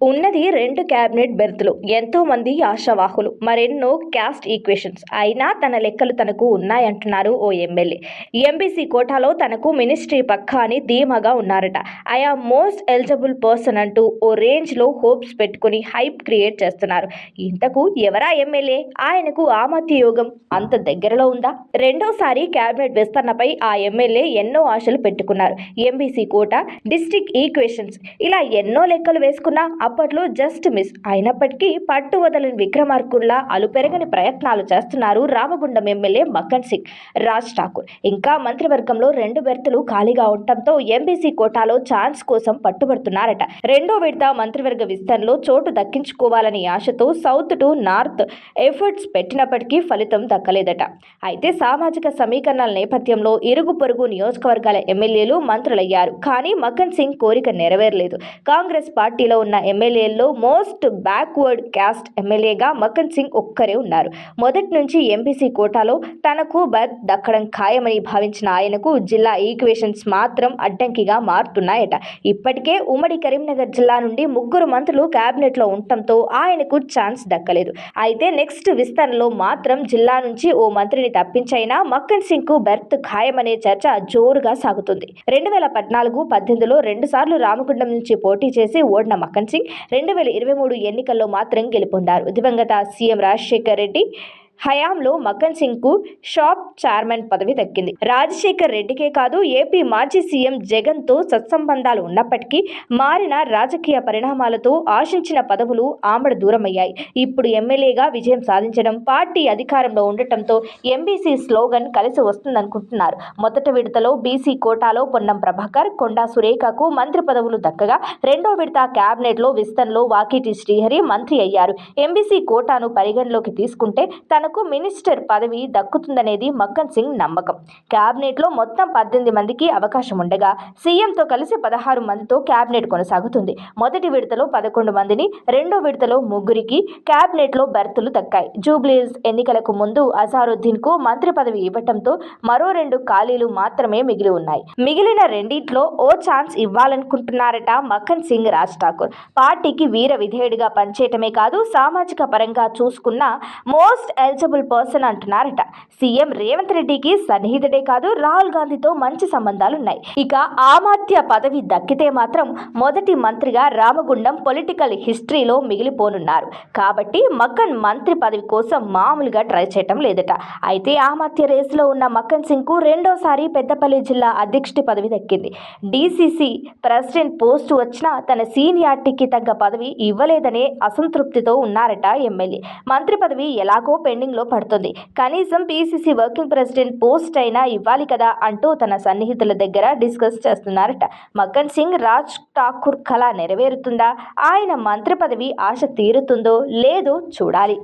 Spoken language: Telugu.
ఉన్నది రెండు క్యాబినెట్ బెర్తులు ఎంతోమంది ఆశావాహులు మరెన్నో క్యాస్ట్ ఈక్వేషన్స్. అయినా తన లెక్కలు తనకు ఉన్నాయంటున్నారు ఓ ఎమ్మెల్యే. ఎంబీసీ కోటాలో తనకు మినిస్ట్రీ పక్కా అని ధీమాగా ఉన్నారట. ఆయా మోస్ట్ ఎలిజిబుల్ పర్సన్ అంటూ ఓ రేంజ్లో హోప్స్ పెట్టుకుని హైప్ క్రియేట్ చేస్తున్నారు. ఇంతకు ఎవరా ఎమ్మెల్యే? ఆయనకు ఆమత్య యోగం అంత దగ్గరలో ఉందా? రెండోసారి క్యాబినెట్ విస్తరణపై ఆ ఎమ్మెల్యే ఎన్నో ఆశలు పెట్టుకున్నారు. MBC quota district equations. ఇలా ఎన్నో లెక్కలు వేసుకున్నా అప్పట్లో జస్ట్ మిస్ అయినప్పటికీ పట్టు వదలని విక్రమార్కుల్లా అలుపెరగని ప్రయత్నాలు చేస్తున్నారు రామగుండం ఎమ్మెల్యే మక్కన్ సింగ్. రాజ్ ఠాకూర్ ఇంకా మంత్రివర్గంలో రెండు బెర్తులు ఖాళీగా ఉండటంతో ఎంబీసీ కోటాలో ఛాన్స్ కోసం పట్టుబడుతున్నారట. రెండో విడత మంత్రివర్గ విస్తరణలో చోటు దక్కించుకోవాలని ఆశతో సౌత్ టు నార్త్ ఎఫర్ట్స్ పెట్టినప్పటికీ ఫలితం దక్కలేదట. అయితే సామాజిక సమీకరణల నేపథ్యంలో ఇరుగు పొరుగు నియోజకవర్గాల ఎమ్మెల్యేలు మంత్రులయ్యారు. కానీ మక్కన్ సింగ్ కోరిక నెరవేరలేదు. కాంగ్రెస్ పార్టీలో ఉన్న ఎమ్మెల్యేల్లో మోస్ట్ బ్యాక్వర్డ్ క్యాస్ట్ ఎమ్మెల్యేగా మకన్ సింగ్ ఒక్కరే ఉన్నారు. మొదటి నుంచి ఎంపీసీ కోటాలో తనకు బర్త్ దక్కడం ఖాయమని భావించిన ఆయనకు జిల్లా ఈక్వేషన్స్ మాత్రం అడ్డంకిగా మారుతున్నాయట. ఇప్పటికే ఉమ్మడి కరీంనగర్ జిల్లా నుండి ముగ్గురు మంత్రులు క్యాబినెట్లో ఉండటంతో ఆయనకు ఛాన్స్ దక్కలేదు. అయితే నెక్స్ట్ విస్తరణలో మాత్రం జిల్లా నుంచి ఓ మంత్రిని తప్పించైనా మక్కన్ సింగ్కు బెర్త్ ఖాయమనే చర్చ జోరుగా సాగుతుంది. రెండు వేల పద్నాలుగు పద్దెనిమిదిలో రెండుసార్లు రామగుండం నుంచి పోటీ చేసి ఓడిన మక్కన్ సింగ్ రెండు వేల ఇరవై మూడు ఎన్నికల్లో మాత్రం గెలుపొందారు. దివంగత సీఎం రాజశేఖర్ రెడ్డి హయాంలో మక్కన్ సింగ్కు షాప్ చైర్మన్ పదవి దక్కింది. రాజశేఖర్ రెడ్డికే కాదు ఏపీ మాజీ సీఎం జగన్తో సత్సంబంధాలు ఉన్నప్పటికీ మారిన రాజకీయ పరిణామాలతో ఆశించిన పదవులు ఆమడ దూరమయ్యాయి. ఇప్పుడు ఎమ్మెల్యేగా విజయం సాధించడం పార్టీ అధికారంలో ఉండటంతో ఎంబీసీ స్లోగన్ కలిసి వస్తుందనుకుంటున్నారు. మొదటి విడతలో బీసీ కోటాలో పొన్నం ప్రభాకర్ కొండా సురేఖకు మంత్రి పదవులు దక్కగా రెండో విడత క్యాబినెట్లో లో విస్తరణలో వాకిటి శ్రీహరి మంత్రి అయ్యారు. ఎంబీసీ కోటాను పరిగణలోకి తీసుకుంటే తన తనకు మినిస్టర్ పదవి దక్కుతుందనేది మక్కన్ సింగ్ నమ్మకం. కేబినెట్లో మొత్తం పద్దెనిమిది మందికి అవకాశం ఉండగా సీఎంతో కలిసి పదహారు మందితో కేబినెట్ కొనసాగుతుంది. మొదటి విడతలో పదకొండు మందిని రెండో విడతలో ముగ్గురికి కేబినెట్లో బెర్తులు దక్కాయి. జూబ్లీస్ ఎన్నికలకు ముందు అజారుద్దీన్కు మంత్రి పదవి ఇవ్వటంతో మరో రెండు ఖాళీలు మాత్రమే మిగిలి ఉన్నాయి. మిగిలిన రెండింటిలో ఓ ఛాన్స్ ఇవ్వాలనుకుంటున్నారట మక్కన్ సింగ్ రాజ్ ఠాకూర్. పార్టీకి వీర విధేయుడిగా పనిచేయటమే కాదు సామాజిక పరంగా చూసుకున్న మోస్ట్ టచబుల్ పర్సన్ అంటున్నారట. సీఎం రేవంత్ రెడ్డికి సన్నిహితుడే కాదు రాహుల్ గాంధీతో మంచి సంబంధాలున్నాయి. ఇక ఆమాత్య పదవి దక్కితే మాత్రం మొదటి మంత్రిగా రామగుండం పొలిటికల్ హిస్టరీలో మిగిలిపోనున్నారు. కాబట్టి మక్కన్ మంత్రి పదవి కోసం మామూలుగా ట్రై చేయటం లేదట. అయితే ఆమాత్య రేసులో ఉన్న మక్కన్ సింగ్కు రెండోసారి పెద్దపల్లి జిల్లా అధ్యక్షుడి పదవి దక్కింది. డీసీసీ ప్రెసిడెంట్ పోస్టు వచ్చినా తన సీనియార్టీకి తగ్గ పదవి ఇవ్వలేదనే అసంతృప్తితో ఉన్నారట ఎమ్మెల్యే. మంత్రి పదవి ఎలాగో పెండింగ్ పెండింగ్లో పడుతుంది. కనీసం పీసీసీ వర్కింగ్ ప్రెసిడెంట్ పోస్ట్ అయినా ఇవ్వాలి కదా అంటూ తన సన్నిహితుల దగ్గర డిస్కస్ చేస్తున్నారట. మక్కన్ సింగ్ రాజ్ ఠాకూర్ కళ నెరవేరుతుందా? ఆయన మంత్రి పదవి ఆశ తీరుతుందో? లేదో చూడాలి.